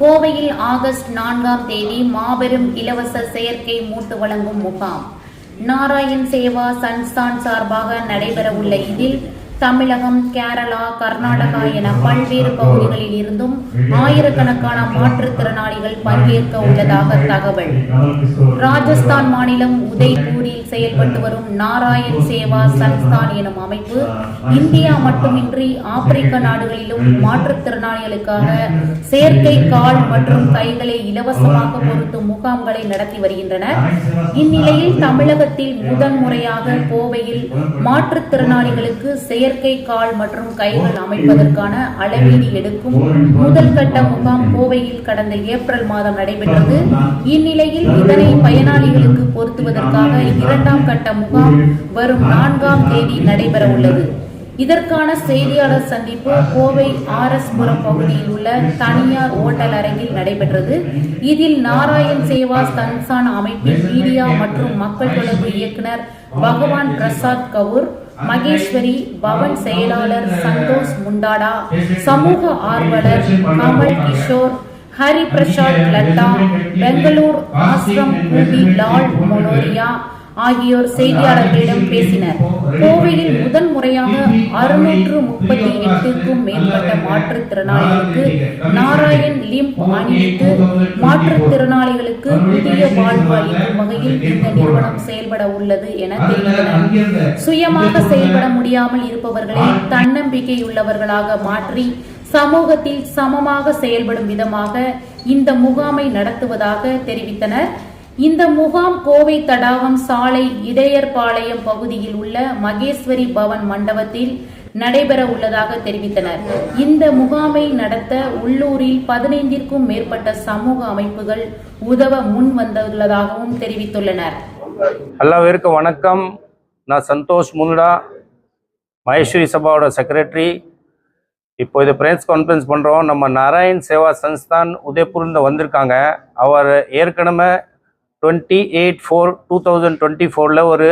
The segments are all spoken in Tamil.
கோவையில் ஆகஸ்ட் நான்காம் தேதி மாபெரும் இலவச செயற்கை மூட்டு வழங்கும் முகாம். நாராயண் சேவா சன்ஸ்தான் சார்பாக நடைபெறவுள்ள இதில் தமிழகம் கேரளா கர்நாடகா என பல்வேறு பகுதிகளில் இருந்தும் ஆயிரக்கணக்கான மாற்றுத்திறனாளிகள் பங்கேற்க உள்ளதாக தகவல். ராஜஸ்தான் மாநிலம் உதய்பூர் செயல்பட்டு வரும் நாராயண் சேவா சன்ஸ்தான் எனும் அமைப்பு இந்தியா மட்டுமின்றி ஆப்பிரிக்க நாடுகளிலும் மாற்றுத்திறனாளிகளுக்காக செயற்கை கால் மற்றும் கைகளை இலவசமாக பொருத்தும் முகாம்களை நடத்தி வருகின்றனர். இந்நிலையில் தமிழகத்தில் முதன்முறையாக கோவையில் மாற்றுத்திறனாளிகளுக்கு செயற்கை கால் மற்றும் கைகள் அமைப்பதற்கான அளவீடு எடுக்கும் முதல் கட்ட முகாம் கோவையில் கடந்த ஏப்ரல் மாதம் நடைபெற்றது. இந்நிலையில் இதனை பயனாளிகளுக்கு பொருத்துவதற்காக இரண்டு இரண்டாம் கட்ட முகாம் வரும் நான்காம் தேதி நடைபெற உள்ளது இதற்கான செய்தியாளர் சந்திப்பு கோவை ஆர் எஸ் புரம் பகுதியில் உள்ள தனியார் ஓட்டல் அரங்கில் நடைபெற்றது. இதில் நாராயண் சேவா சன்சான் அமைப்பின் மீடியா மற்றும் மக்கள் தொடர்பு இயக்குனர் பகவான் பிரசாத் கவுர் மகேஸ்வரி பவன் செயலாளர் சந்தோஷ் முண்டாடா சமூக ஆர்வலர் கமல் கிஷோர் ஹரி பிரசாத் லட்டா பெங்களூர் ஆசிரம் லால் மொனோரியா ஆகியோர் செய்தியாளர்களிடம் பேசினர். கோவையில் முதன் முறையாக அறுநூற்று முப்பத்தி எட்டுக்கும் மேற்பட்ட மாற்றுத்திறனாளிகளுக்கு நாராயண் லிம்ப் அணிவித்து மாற்றுத்திறனாளிகளுக்கு புதிய வாழ்வு அளிக்கும் வகையில் இந்த நிறுவனம் செயல்பட உள்ளது என தெரிவித்தனர். சுயமாக செயல்பட முடியாமல் இருப்பவர்களை தன்னம்பிக்கையுள்ளவர்களாக மாற்றி சமூகத்தில் சமமாக செயல்படும் விதமாக இந்த முகாமை நடத்துவதாக தெரிவித்தனர். இந்த முகாம் கோவை தடாகம் சாலை இடையர்பாளையம் பகுதியில் உள்ள மகேஸ்வரி பவன் மண்டபத்தில் நடைபெற உள்ளதாக தெரிவித்தனர். இந்த முகாமை நடத்த உள்ளூரில் பதினைந்திற்கும் மேற்பட்ட சமூக அமைப்புகள் உதவ முன் வந்துள்ளதாகவும் தெரிவித்துள்ளனர். எல்லாருக்கும் வணக்கம். நான் சந்தோஷ் முன்டா மகேஸ்வரி சபாவோட செக்ரட்டரி இப்போ இது ப்ரெஸ் கான்ஃபரன்ஸ் பண்ணுறோம் நம்ம நாராயண் சேவா சன்ஸ்தான் உதய்பூர்ந்து வந்திருக்காங்க. அவர் ஏற்கனவே twenty eight four two thousand twenty ஃபோரில் ஒரு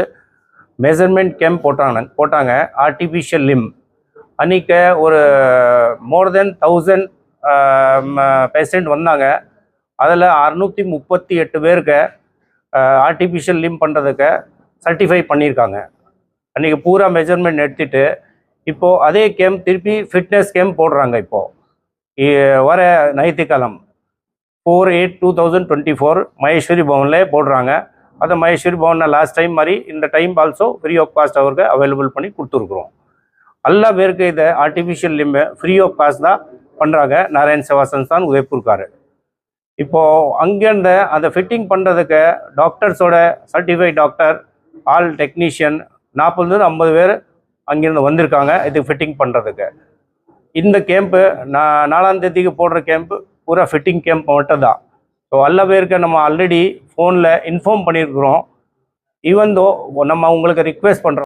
மெஷர்மெண்ட் கேம்ப் போட்டாங்க போட்டாங்க ஆர்டிஃபிஷியல் லிம் அன்றைக்கி ஒரு மோர் தென் தௌசண்ட் பேஷண்ட் வந்தாங்க. அதில் அறுநூற்றி முப்பத்தி எட்டு பேருக்கு ஆர்டிஃபிஷியல் லிம் பண்ணுறதுக்கு சர்டிஃபை பண்ணியிருக்காங்க. அன்றைக்கி பூரா மெஷர்மெண்ட் எடுத்துட்டு இப்போது அதே கேம்ப் திருப்பி ஃபிட்னஸ் கேம்ப் போடுறாங்க இப்போது வர ஞாயிற்றுக்கிழமை. Four eight two thousand twenty four Maheshwari பவனில் போடுறாங்க. அதை மகேஸ்வரி பவனில் லாஸ்ட் டைம் மாதிரி இந்த time also free of cost அவருக்கு அவைலபிள் பண்ணி கொடுத்துருக்குறோம். எல்லா பேருக்கு இதை artificial limb free of cost தான் பண்ணுறாங்க நாராயண் சேவா சன்ஸ்தான் உதய்பூர்கார் இப்போது அங்கேருந்து அந்த ஃபிட்டிங் பண்ணுறதுக்கு டாக்டர்ஸோட சர்டிஃபைட் டாக்டர் ஆல் டெக்னீஷியன் நாற்பதுலேருந்து ஐம்பது பேர் அங்கேருந்து வந்திருக்காங்க. இது ஃபிட்டிங் பண்ணுறதுக்கு இந்த கேம்ப்பு நான் நாலாம் தேதிக்கு போடுற கேம்ப்பு பூரா ஃபிட்டிங் கேம்ப் மட்டும் தான். ஸோ எல்லா பேருக்கு நம்ம ஆல்ரெடி ஃபோனில் இன்ஃபார்ம் பண்ணியிருக்கிறோம் ஈவன் தோ நம்ம உங்களுக்கு ரிக்வெஸ்ட் பண்ணுறோம்